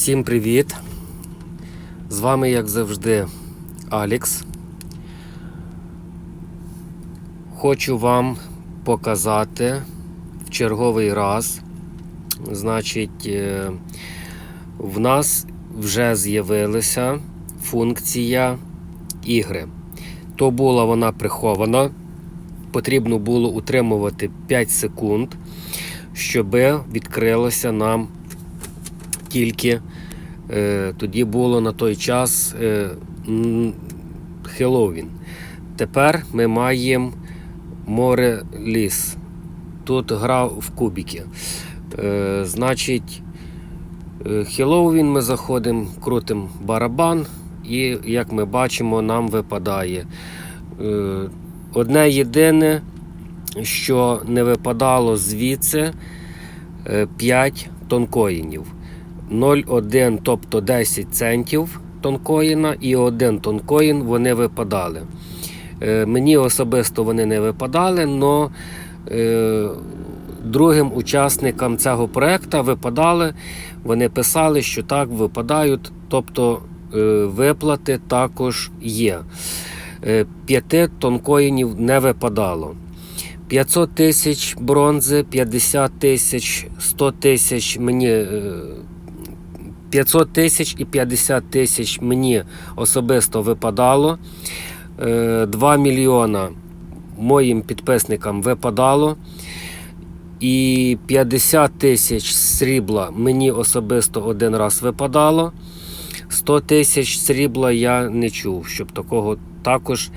Всім привіт! З вами, як завжди, Алікс. Хочу вам показати в черговий раз. Значить, е, в нас вже з'явилася функція ігри. То була вона прихована. Потрібно було утримувати 5 секунд, щоб відкрилося нам тільки е, тоді було на той час е, Хеллоуін. Тепер ми маємо море ліс. Тут гра в кубики. Е, значить, е, Хеллоуін ми заходимо, крутимо барабан, і, як ми бачимо, нам випадає. Е, одне єдине, що не випадало звідси 5 тонкоїнів. 0,1, тобто 10 центів тонкоїна і 1 тонкоїн вони випадали. Е, Мені особисто вони не випадали, але другим учасникам цього проекту випадали. Вони писали, що так випадають, тобто е, виплати також є. Е, П'яти тонкоїнів не випадало. 500 тисяч бронзи, 50 тисяч, 100 тисяч мені. Е, 500 тисяч і 50 тисяч мені особисто випадало. Е, 2 мільйона моїм підписникам випадало. І 50 тисяч срібла мені особисто один раз випадало. 100 тисяч срібла я не чув, щоб такого також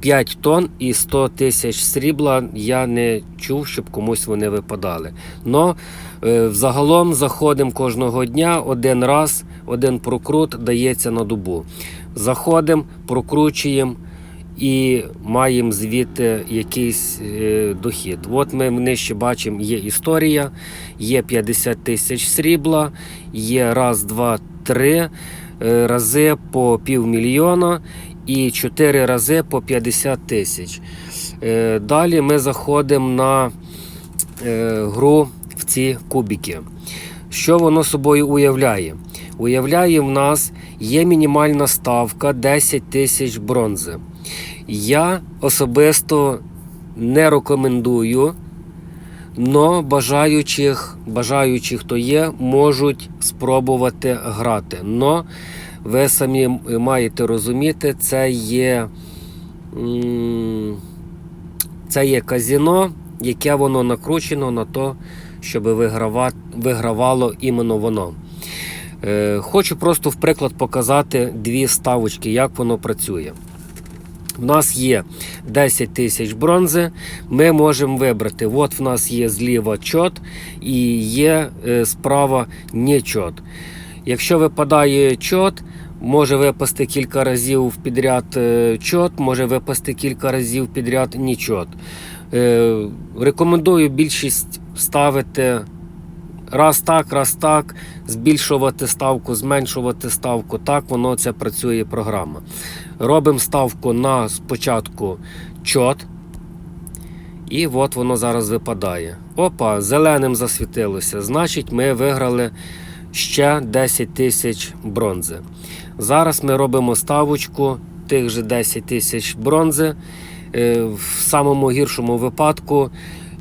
5 тонн і 100 тисяч срібла я не чув, щоб комусь вони випадали. Но е, взагалом заходимо кожного дня один раз, один прокрут дається на добу. Заходимо, прокручуємо і маємо звідти якийсь е, дохід. От ми нижче бачимо, є історія, є 50 тисяч срібла, є раз, два, три е, рази по півмільйона і 4 рази по 50 тисяч. Е, Далі ми заходимо на е, гру в ці кубики. Що воно собою уявляє? Уявляє, в нас є мінімальна ставка 10 тисяч бронзи. Я особисто не рекомендую, але бажаючих, бажаючих, хто є, можуть спробувати грати. Но ви самі маєте розуміти, це є, це є казіно, яке воно накручено на то, щоб виграва, вигравало іменно воно. Е, хочу просто в приклад показати дві ставочки, як воно працює. У нас є 10 тисяч бронзи. Ми можемо вибрати. От в нас є зліва чот і є е, справа не чот. Якщо випадає чот, може випасти кілька разів підряд е, чот, може випасти кілька разів підряд нічот. Е, Рекомендую більшість ставити раз так, раз так, збільшувати ставку, зменшувати ставку. Так воно це працює програма. Робимо ставку на спочатку чот. І от воно зараз випадає. Опа, зеленим засвітилося. Значить, ми виграли ще 10 тисяч бронзи. Зараз ми робимо ставочку тих же 10 тисяч бронзи. Е, В самому гіршому випадку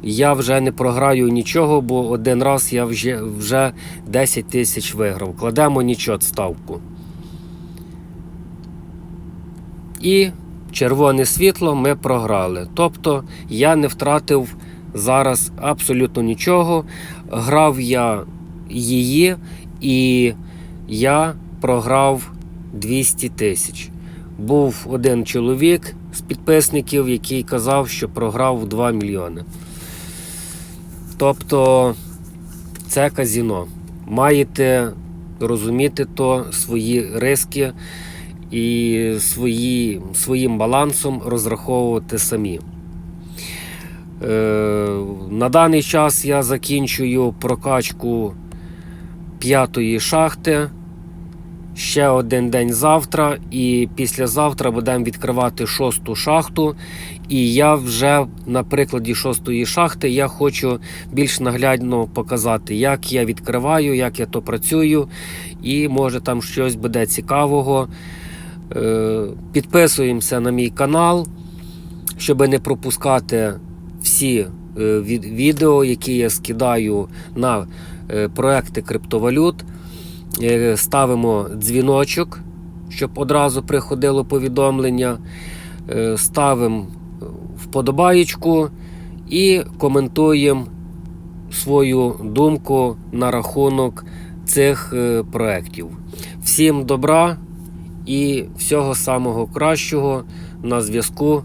я вже не програю нічого, бо один раз я вже, вже 10 тисяч виграв. Кладемо нічот ставку. І червоне світло ми програли. Тобто я не втратив зараз абсолютно нічого. Грав я її і я програв 200 тисяч. Був один чоловік з підписників, який казав, що програв 2 мільйони. Тобто це казіно. Маєте розуміти то свої риски і свої, своїм балансом розраховувати самі. Е, на даний час я закінчую прокачку п'ятої шахти. ще один день завтра, і післязавтра будемо відкривати шосту шахту. І я вже на прикладі шостої шахти я хочу більш наглядно показати, як я відкриваю, як я то працюю, і може там щось буде цікавого. Е, Підписуємося на мій канал, щоб не пропускати всі е, відео, які я скидаю на проекти криптовалют. Е, Ставимо дзвіночок, щоб одразу приходило повідомлення. Е, Ставимо вподобаєчку і коментуємо свою думку на рахунок цих е, проєктів. Всім добра і всього самого кращого на зв'язку